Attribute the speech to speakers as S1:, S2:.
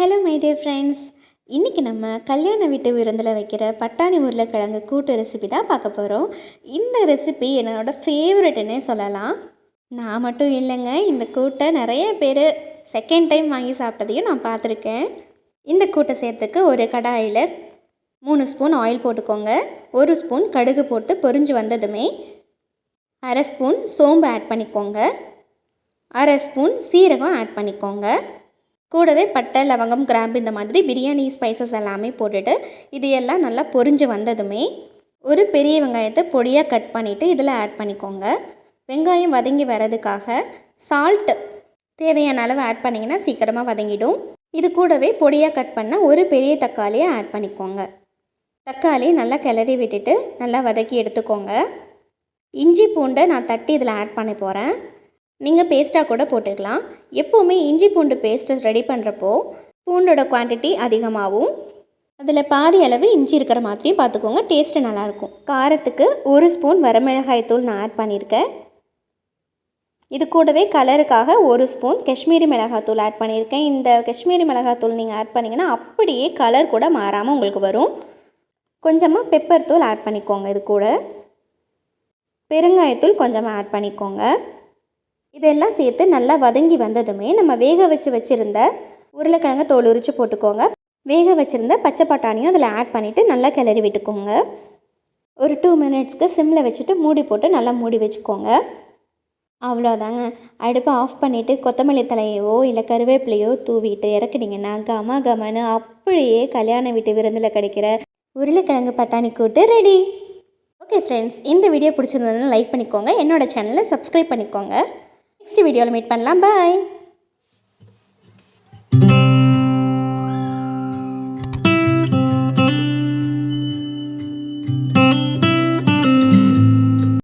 S1: Hello my day friends இன்றைக்கி நம்ம கல்யாண வீட்டு விருந்தில் வைக்கிற பட்டாணி உருளைக்கிழங்கு கூட்டு ரெசிபி தான் பார்க்க போகிறோம் இந்த ரெசிபி என்னோட ஃபேவரெட்டுன்னே சொல்லலாம். நான் மட்டும் இல்லைங்க இந்த கூட்டை நிறைய பேர் செகண்ட் டைம் வாங்கி சாப்பிட்டதையும் நான் பார்த்துருக்கேன். இந்த கூட்டை சேர்த்துக்கு ஒரு கடாயில் மூணு ஸ்பூன் ஆயில் போட்டுக்கோங்க. ஒரு ஸ்பூன் கடுகு போட்டு பொரிஞ்சு வந்ததுமே அரை ஸ்பூன் சோம்பு ஆட் பண்ணிக்கோங்க. அரை ஸ்பூன் சீரகம் ஆட் பண்ணிக்கோங்க. கூடவே பட்டை லவங்கம் கிராம்பு இந்த மாதிரி பிரியாணி ஸ்பைசஸ் எல்லாமே போட்டுட்டு இது எல்லாம் நல்லா பொரிஞ்சு வந்ததுமே ஒரு பெரிய வெங்காயத்தை பொடியாக கட் பண்ணிவிட்டு இதில் ஆட் பண்ணிக்கோங்க. வெங்காயம் வதங்கி வரதுக்காக சால்ட் தேவையான அளவு ஆட் பண்ணிங்கன்னா சீக்கிரமாக வதங்கிடும். இது கூடவே பொடியாக கட் பண்ண ஒரு பெரிய தக்காளியை ஆட் பண்ணிக்கோங்க. தக்காளி நல்லா கிளறி விட்டுட்டு நல்லா வதக்கி எடுத்துக்கோங்க. இஞ்சி பூண்டை நான் தட்டி இதில் ஆட் பண்ண போகிறேன் நீங்கள் பேஸ்ட்டாக கூட போட்டுக்கலாம். எப்போவுமே இஞ்சி பூண்டு பேஸ்ட்டு ரெடி பண்ணுறப்போ பூண்டோட குவான்டிட்டி அதிகமாகவும் அதில் பாதி அளவு இஞ்சி இருக்கிற மாதிரி பார்த்துக்கோங்க டேஸ்ட்டு நல்லாயிருக்கும். காரத்துக்கு ஒரு ஸ்பூன் வரமிளகாய் தூள் நான் ஆட் பண்ணியிருக்கேன். இது கூடவே கலருக்காக ஒரு ஸ்பூன் காஷ்மீரி மிளகாத்தூள் ஆட் பண்ணியிருக்கேன். இந்த காஷ்மீரி மிளகாத்தூள் நீங்கள் ஆட் பண்ணிங்கன்னா அப்படியே கலர் கூட மாறாமல் உங்களுக்கு வரும். கொஞ்சமாக பெப்பர் தூள் ஆட் பண்ணிக்கோங்க இது கூட. பெருங்காயத்தூள் கொஞ்சமாக ஆட் பண்ணிக்கோங்க. இதெல்லாம் சேர்த்து நல்லா வதங்கி வந்ததுமே நம்ம வேக வச்சு வச்சுருந்த உருளைக்கிழங்க தோல் உரித்து போட்டுக்கோங்க. வேக வச்சுருந்த பச்சை பட்டாணியும் அதில் ஆட் பண்ணிவிட்டு நல்லா கிளறி விட்டுக்கோங்க. ஒரு டூ மினிட்ஸ்க்கு சிம்மில் வச்சுட்டு மூடி போட்டு நல்லா மூடி வச்சுக்கோங்க. அவ்வளோதாங்க. அடுப்பை ஆஃப் பண்ணிவிட்டு கொத்தமல்லி தலையவோ இல்லை கருவேப்பிலையோ தூவிட்டு இறக்குனீங்கன்னா கம கமன்னு அப்படியே கல்யாண வீட்டு விருந்தில் கிடைக்கிற உருளைக்கிழங்கு பட்டாணி கூட்டு ரெடி ஓகே ஃப்ரெண்ட்ஸ் இந்த வீடியோ பிடிச்சிருந்ததுன்னு லைக் பண்ணிக்கோங்க. என்னோடய சேனலை சப்ஸ்கிரைப் பண்ணிக்கோங்க. நெக்ஸ்ட் வீடியோவில் மீட் பண்ணலாம். பாய்